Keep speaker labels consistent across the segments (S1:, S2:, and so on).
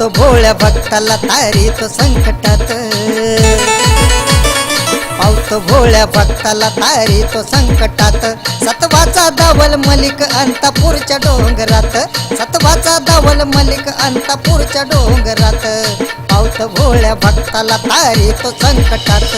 S1: तो भोळ्या भक्ताला तारी तो संकटात पावतो भोळ्या भक्ताला तारी तो संकटात. सतवाचा दावल मलिक अंतापूरच्या डोंगरात. सतवाचा दावल मलिक अंतापूरच्या डोंगरात. पावतो भोळ्या भक्ताला तारी तो संकटात.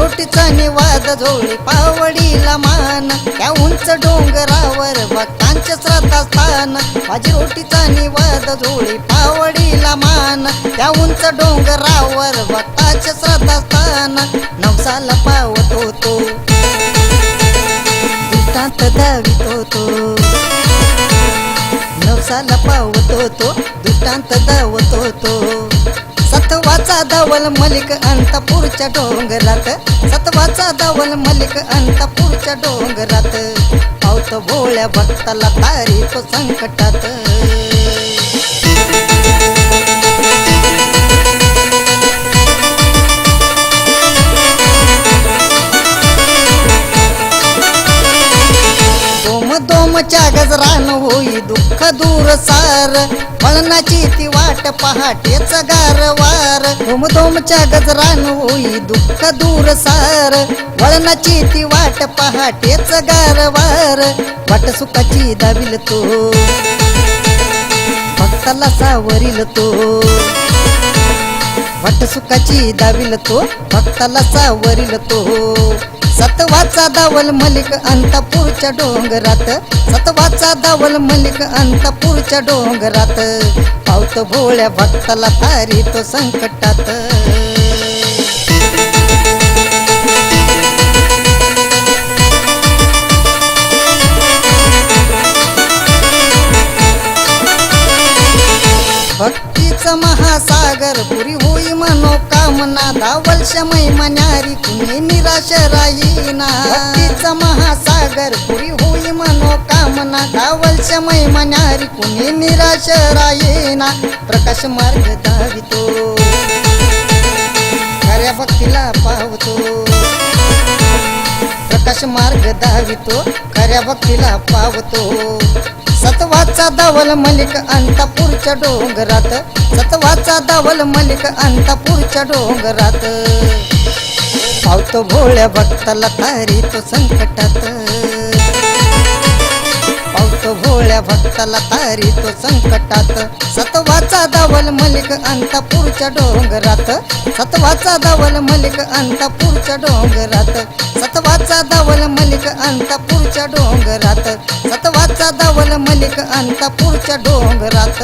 S1: भाजी रोटीचा निवाद झोळी पावडीला मान. त्या उंच डोंगरावर भक्तांचे श्रद्धास्थान माझी रोटीचा निवाद झोळी पावडीला मान. त्या उंच डोंगरावर भक्ताचे श्रद्धास्थान नवसाला पावत होतो दृष्टांत दावित होतो नवसाला पावत होतो दुष्टांत दावत होतो सतवाचा धवल मलिक अंतपूरच्या डोंगरात. सतवाचा धवल मलिक अंतपूरच्या डोंगरात. पावत भोळ्या भक्ताला तारी तो संकटात. दोम गजरान होई दुःख दूर सार. मळणाची ती वाट पहाटेच गारवार. दोम गजरान होई दुःख दूर सार. वळणाची ती वाट पहाटेच गारवार. वाट सुखाची दाविल तो. भक्ताला सावरील तो. वाट सुखाची दाविल तो. भक्ताला सावरील तो. सतवाचा दावल मलिक अंतपूरच्या डोंगरात. सतवाचा दावल मलिक अंतपूरच्या डोंगरात. पावत भोळ्या भक्ताला तारी तो संकटात. भक्तीच महासागर पुरी होई मनोकामना धावल शमय मन्यारी कुणी निराश राहीना. भक्तीच महासागर पुरी होई मनोकामना धावल शमय मन्यारी कुणी निराश राहीना. प्रकाश मार्ग धावितो खऱ्या भक्तीला प्रकाश मार्ग धावितो खऱ्या भक्तीला पावतो. सतवाचा दावल मलिक अंतापूरच्या डोंगरात सतवाचा दावल मलिक अंतापूरच्या डोंगरात. पावतो भोळ्या भक्ताला तारी तो संकटात. पावतो भक्ताला तारी तो संकटात. सतवाचा दावल मलिक अंतापूरच्या डोंगरात. सतवाचा दावल मलिक अंतापूरच्या डोंगरात. सतवाचा दावल मलिक अंतापूरच्या डोंगरात. सतवाचा दावल मलिक अंतापूरच्या डोंगरात.